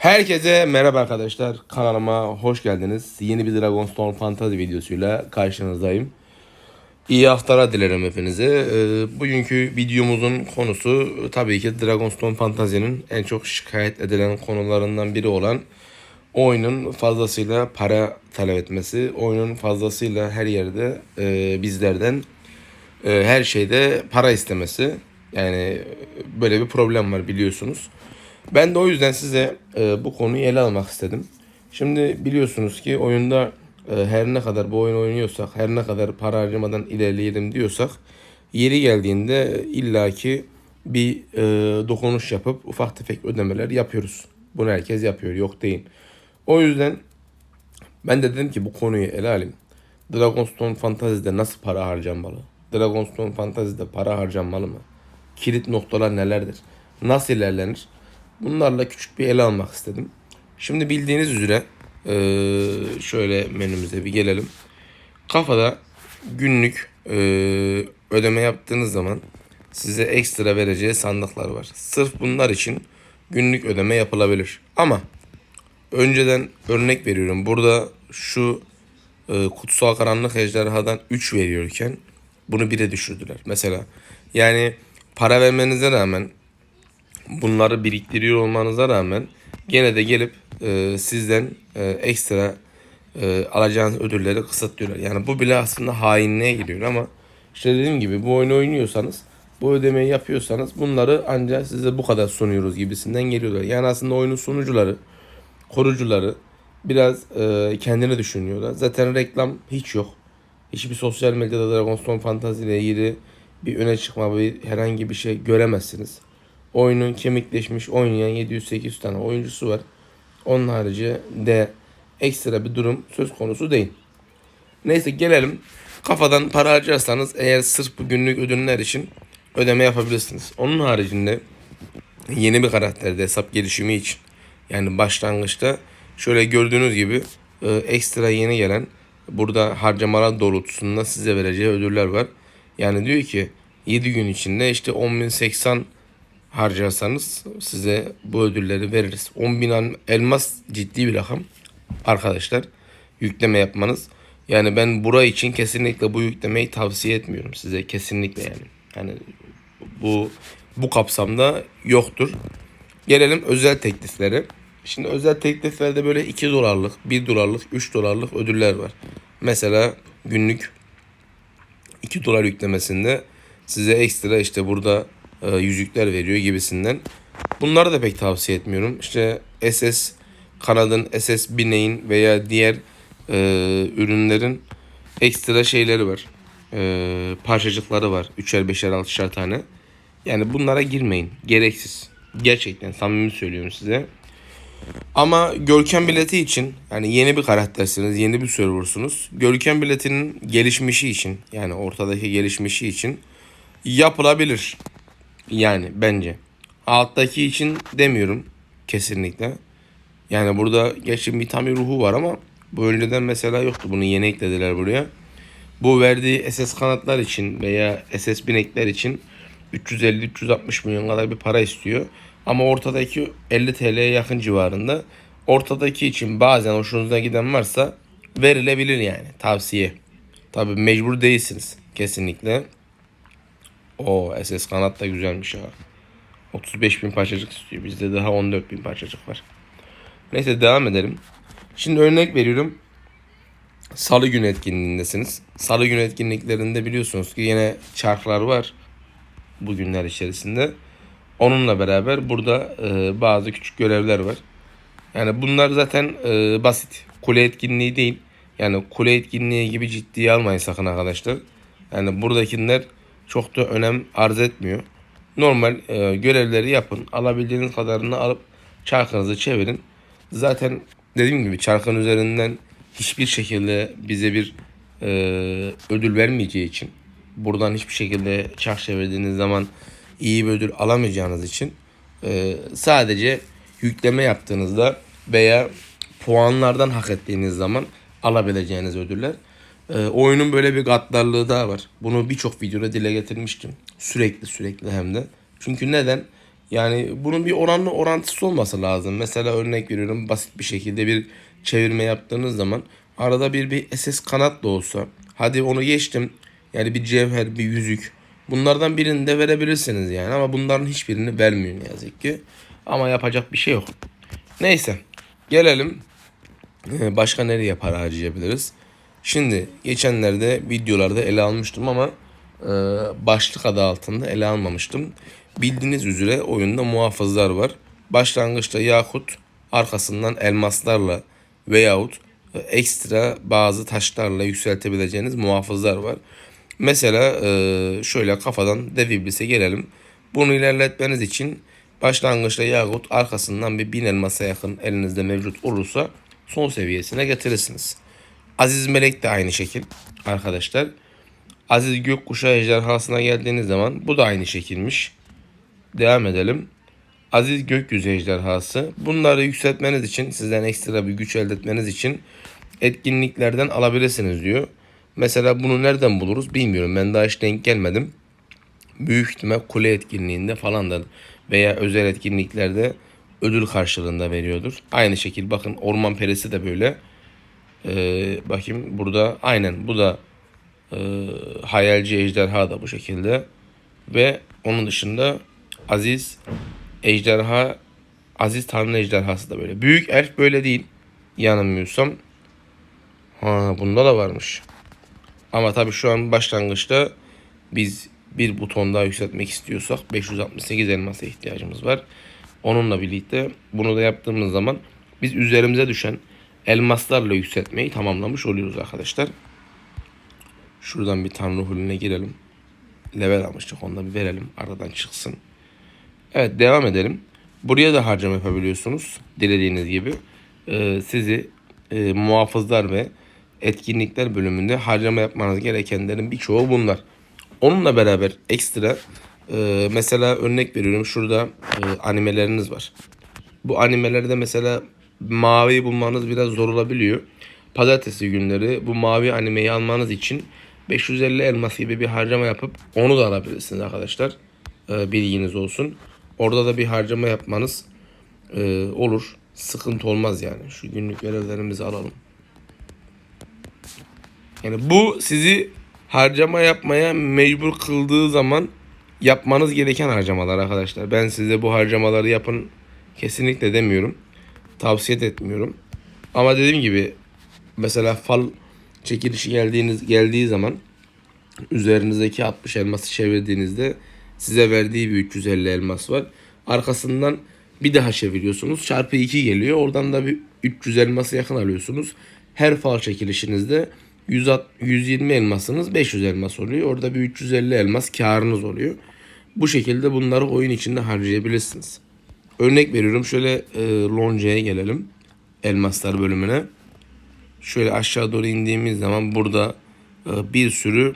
Herkese merhaba arkadaşlar. Kanalıma hoş geldiniz. Yeni bir Dragonstone Fantasy videosuyla karşınızdayım. İyi haftalar dilerim hepinize. Ee, bugünkü videomuzun konusu tabii ki Dragonstone Fantasy'nin en çok şikayet edilen konularından biri olan oyunun fazlasıyla para talep etmesi. Oyunun fazlasıyla her yerde e, bizlerden e, her şeyde para istemesi. Yani böyle bir problem var biliyorsunuz. Ben de o yüzden size e, bu konuyu ele almak istedim. Şimdi biliyorsunuz ki oyunda e, her ne kadar bu oyunu oynuyorsak, her ne kadar para harcamadan ilerleyelim diyorsak, yeri geldiğinde illaki bir e, dokunuş yapıp ufak tefek ödemeler yapıyoruz. Bunu herkes yapıyor, yok değil. O yüzden ben de dedim ki bu konuyu ele alayım. Dragonstone Fantasy'de nasıl para harcanmalı? Dragonstone Fantasy'de para harcanmalı mı? Kilit noktalar nelerdir? Nasıl ilerlenir? Bunlarla küçük bir ele almak istedim. Şimdi bildiğiniz üzere eee, şöyle menümüze bir gelelim. Kafada günlük eee, ödeme yaptığınız zaman size ekstra vereceği sandıklar var. Sırf bunlar için günlük ödeme yapılabilir. Ama önceden örnek veriyorum. Burada şu e, kutsal karanlık ejderhadan 3 veriyorken bunu 1'e düşürdüler. Mesela yani para vermenize rağmen bunları biriktiriyor olmanıza rağmen gene de gelip e, sizden e, ekstra e, alacağınız ödülleri kısıtlıyorlar. Yani bu bile aslında hainliğe giriyor ama işte dediğim gibi bu oyunu oynuyorsanız bu ödemeyi yapıyorsanız bunları ancak size bu kadar sunuyoruz gibisinden geliyorlar. Yani aslında oyunun sunucuları korucuları biraz e, kendini düşünüyorlar. Zaten reklam hiç yok. Hiçbir sosyal medyada Dragonstone Fantasy ile ilgili bir öne çıkma, bir herhangi bir şey göremezsiniz. Oyunun kemikleşmiş oynayan 700-800 tane oyuncusu var. Onun harici de ekstra bir durum söz konusu değil. Neyse gelelim. Kafadan para harcarsanız eğer sırf bu günlük ödüller için ödeme yapabilirsiniz. Onun haricinde yeni bir karakterde hesap gelişimi için yani başlangıçta şöyle gördüğünüz gibi e, ekstra yeni gelen burada harcamalar doğrultusunda size vereceği ödüller var. Yani diyor ki 7 gün içinde işte 10.080 harcarsanız size bu ödülleri veririz. 10.000 elmas ciddi bir rakam arkadaşlar. Yükleme yapmanız. Yani ben burayı için kesinlikle bu yüklemeyi tavsiye etmiyorum size kesinlikle yani. Yani bu bu kapsamda yoktur. Gelelim özel tekliflere. Şimdi özel tekliflerde böyle 2 dolarlık, 1 dolarlık, 3 dolarlık ödüller var. Mesela günlük 2 dolar yüklemesinde size ekstra işte burada e, yüzükler veriyor gibisinden. Bunları da pek tavsiye etmiyorum. İşte SS kanadın, SS bineğin veya diğer e, ürünlerin ekstra şeyleri var. E, parçacıkları var. 3'er 5'er 6'şer tane. Yani bunlara girmeyin. Gereksiz. Gerçekten samimi söylüyorum size. Ama Görkem bileti için yani yeni bir karaktersiniz, yeni bir serversunuz. Görkem biletinin gelişmişi için yani ortadaki gelişmişi için yapılabilir. Yani bence. Alttaki için demiyorum kesinlikle. Yani burada gerçi bir tam bir ruhu var ama bu önceden mesela yoktu. Bunu yeni eklediler buraya. Bu verdiği SS kanatlar için veya SS binekler için 350-360 milyon kadar bir para istiyor. Ama ortadaki 50 TL'ye yakın civarında. Ortadaki için bazen hoşunuza giden varsa verilebilir yani tavsiye. Tabi mecbur değilsiniz kesinlikle. O SS kanat da güzelmiş ha. 35 bin parçacık istiyor. Bizde daha 14 bin parçacık var. Neyse devam edelim. Şimdi örnek veriyorum. Salı günü etkinliğindesiniz. Salı günü etkinliklerinde biliyorsunuz ki yine çarklar var. Bu günler içerisinde. Onunla beraber burada e, bazı küçük görevler var. Yani bunlar zaten e, basit. Kule etkinliği değil. Yani kule etkinliği gibi ciddiye almayın sakın arkadaşlar. Yani buradakiler çok da önem arz etmiyor. Normal e, görevleri yapın. Alabildiğiniz kadarını alıp çarkınızı çevirin. Zaten dediğim gibi çarkın üzerinden hiçbir şekilde bize bir e, ödül vermeyeceği için buradan hiçbir şekilde çark çevirdiğiniz zaman iyi bir ödül alamayacağınız için e, sadece yükleme yaptığınızda veya puanlardan hak ettiğiniz zaman alabileceğiniz ödüller. E, oyunun böyle bir gaddarlığı daha var. Bunu birçok videoda dile getirmiştim. Sürekli sürekli hem de. Çünkü neden? Yani bunun bir oranlı orantısı olması lazım. Mesela örnek veriyorum basit bir şekilde bir çevirme yaptığınız zaman arada bir bir SS kanat da olsa hadi onu geçtim. Yani bir cevher, bir yüzük. Bunlardan birini de verebilirsiniz yani ama bunların hiçbirini vermiyor ne yazık ki. Ama yapacak bir şey yok. Neyse gelelim ee, başka nereye para harcayabiliriz? Şimdi geçenlerde videolarda ele almıştım ama e, başlık adı altında ele almamıştım. Bildiğiniz üzere oyunda muhafızlar var. Başlangıçta yakut, arkasından elmaslarla veyahut ekstra bazı taşlarla yükseltebileceğiniz muhafızlar var. Mesela e, şöyle kafadan dev iblise gelelim. Bunu ilerletmeniz için başlangıçta yakut arkasından bir bin elmasa yakın elinizde mevcut olursa son seviyesine getirirsiniz. Aziz Melek de aynı şekil arkadaşlar. Aziz Gökkuşağı ejderhasına geldiğiniz zaman bu da aynı şekilmiş. Devam edelim. Aziz Gökyüzü ejderhası. Bunları yükseltmeniz için sizden ekstra bir güç elde etmeniz için etkinliklerden alabilirsiniz diyor. Mesela bunu nereden buluruz bilmiyorum. Ben daha hiç denk gelmedim. Büyük ihtimal kule etkinliğinde falandır. Veya özel etkinliklerde ödül karşılığında veriyordur. Aynı şekil bakın orman perisi de böyle. Ee, bakayım burada aynen bu da e, hayalci ejderha da bu şekilde. Ve onun dışında aziz ejderha aziz tanrı ejderhası da böyle. Büyük elf böyle değil. Yanılmıyorsam. Ha bunda da varmış. Ama tabii şu an başlangıçta biz bir buton daha yükseltmek istiyorsak 568 elmasa ihtiyacımız var. Onunla birlikte bunu da yaptığımız zaman biz üzerimize düşen elmaslarla yükseltmeyi tamamlamış oluyoruz arkadaşlar. Şuradan bir tanrı hulüne girelim. Level almıştık onu da bir verelim. Aradan çıksın. Evet devam edelim. Buraya da harcama yapabiliyorsunuz. Dilediğiniz gibi. Ee, sizi e, muhafızlar ve etkinlikler bölümünde harcama yapmanız gerekenlerin birçoğu bunlar. Onunla beraber ekstra e, mesela örnek veriyorum şurada e, animeleriniz var. Bu animelerde mesela mavi bulmanız biraz zor olabiliyor. Pazartesi günleri bu mavi animeyi almanız için 550 elmas gibi bir harcama yapıp onu da alabilirsiniz arkadaşlar. E, bilginiz olsun. Orada da bir harcama yapmanız e, olur. Sıkıntı olmaz yani. Şu günlük görevlerimizi alalım. Yani bu sizi harcama yapmaya mecbur kıldığı zaman yapmanız gereken harcamalar arkadaşlar. Ben size bu harcamaları yapın kesinlikle demiyorum. Tavsiye etmiyorum. Ama dediğim gibi mesela fal çekilişi geldiğiniz geldiği zaman üzerinizdeki 60 elması çevirdiğinizde size verdiği bir 350 elmas var. Arkasından bir daha çeviriyorsunuz. Çarpı 2 geliyor. Oradan da bir 300 elması yakın alıyorsunuz. Her fal çekilişinizde 100, 120 elmasınız 500 elmas oluyor. Orada bir 350 elmas karınız oluyor. Bu şekilde bunları oyun içinde harcayabilirsiniz. Örnek veriyorum şöyle e, Lonce'ye gelelim. Elmaslar bölümüne. Şöyle aşağı doğru indiğimiz zaman burada e, bir sürü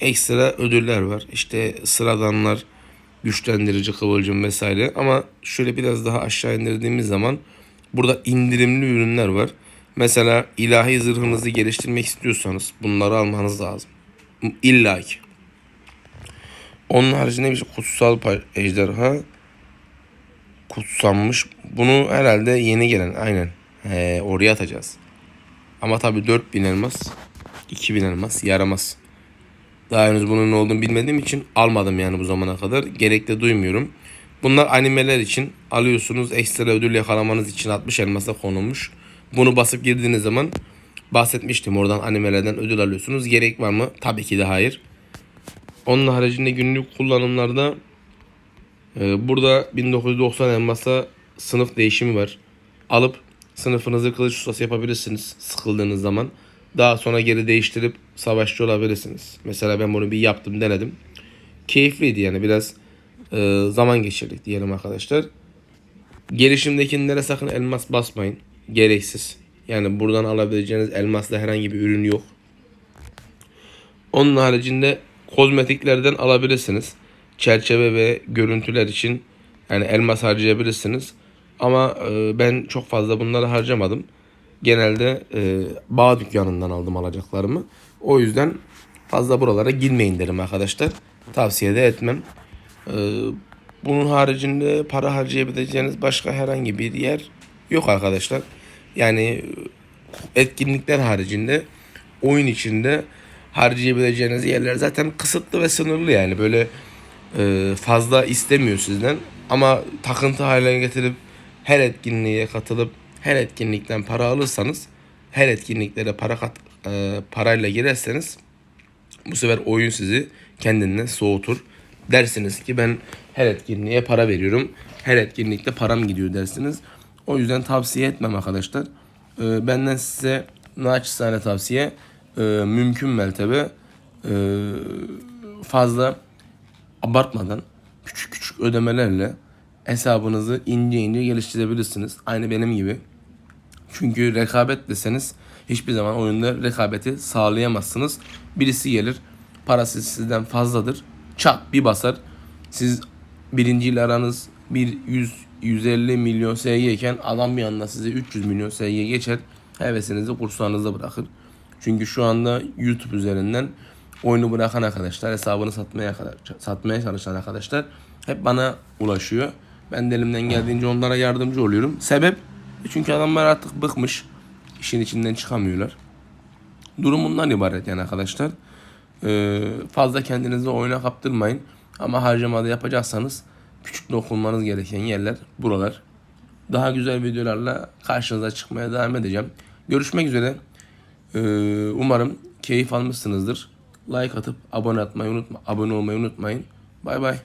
ekstra ödüller var. İşte sıradanlar, güçlendirici kıvılcım vesaire. Ama şöyle biraz daha aşağı indirdiğimiz zaman burada indirimli ürünler var. Mesela ilahi zırhınızı geliştirmek istiyorsanız bunları almanız lazım. İlla ki. Onun haricinde bir kutsal ejderha kutsanmış. Bunu herhalde yeni gelen aynen He, oraya atacağız. Ama tabi 4000 elmas 2000 elmas yaramaz. Daha henüz bunun ne olduğunu bilmediğim için almadım yani bu zamana kadar. Gerek de duymuyorum. Bunlar animeler için alıyorsunuz. Ekstra ödül yakalamanız için 60 elmasa konulmuş. Bunu basıp girdiğiniz zaman bahsetmiştim oradan animelerden ödül alıyorsunuz. Gerek var mı? Tabii ki de hayır. Onun haricinde günlük kullanımlarda burada 1990 elmasa sınıf değişimi var. Alıp sınıfınızı kılıç ustası yapabilirsiniz sıkıldığınız zaman. Daha sonra geri değiştirip savaşçı olabilirsiniz. Mesela ben bunu bir yaptım denedim. Keyifliydi yani biraz e, zaman geçirdik diyelim arkadaşlar. Gelişimdekilere sakın elmas basmayın. Gereksiz. Yani buradan alabileceğiniz elmasla herhangi bir ürün yok. Onun haricinde kozmetiklerden alabilirsiniz. Çerçeve ve görüntüler için yani elmas harcayabilirsiniz. Ama e, ben çok fazla bunları harcamadım. Genelde e, bağ dükkanından aldım alacaklarımı. O yüzden fazla buralara girmeyin derim arkadaşlar. Tavsiye de etmem. E, Bunun haricinde para harcayabileceğiniz başka herhangi bir yer yok arkadaşlar. Yani etkinlikler haricinde oyun içinde harcayabileceğiniz yerler zaten kısıtlı ve sınırlı yani böyle e, fazla istemiyor sizden ama takıntı haline getirip her etkinliğe katılıp her etkinlikten para alırsanız her etkinliklere para kat, e, parayla girerseniz bu sefer oyun sizi kendinden soğutur. Dersiniz ki ben her etkinliğe para veriyorum. Her etkinlikte param gidiyor dersiniz. O yüzden tavsiye etmem arkadaşlar. Ee, benden size naçizane tavsiye e, mümkün mertebe e, fazla abartmadan küçük küçük ödemelerle hesabınızı ince ince geliştirebilirsiniz. Aynı benim gibi. Çünkü rekabet deseniz hiçbir zaman oyunda rekabeti sağlayamazsınız. Birisi gelir, parası sizden fazladır. Çat bir basar. Siz birinciyle aranız bir 100 150 milyon SG iken adam bir anda size 300 milyon SG geçer. Hevesinizi kursağınızda bırakır. Çünkü şu anda YouTube üzerinden oyunu bırakan arkadaşlar, hesabını satmaya satmaya çalışan arkadaşlar hep bana ulaşıyor. Ben de elimden geldiğince onlara yardımcı oluyorum. Sebep? Çünkü adamlar artık bıkmış. işin içinden çıkamıyorlar. Durum bundan ibaret yani arkadaşlar. Ee, fazla kendinizi oyuna kaptırmayın. Ama harcamada yapacaksanız küçük dokunmanız gereken yerler buralar. Daha güzel videolarla karşınıza çıkmaya devam edeceğim. Görüşmek üzere. Ee, umarım keyif almışsınızdır. Like atıp abone atmayı unutma, abone olmayı unutmayın. Bay bay.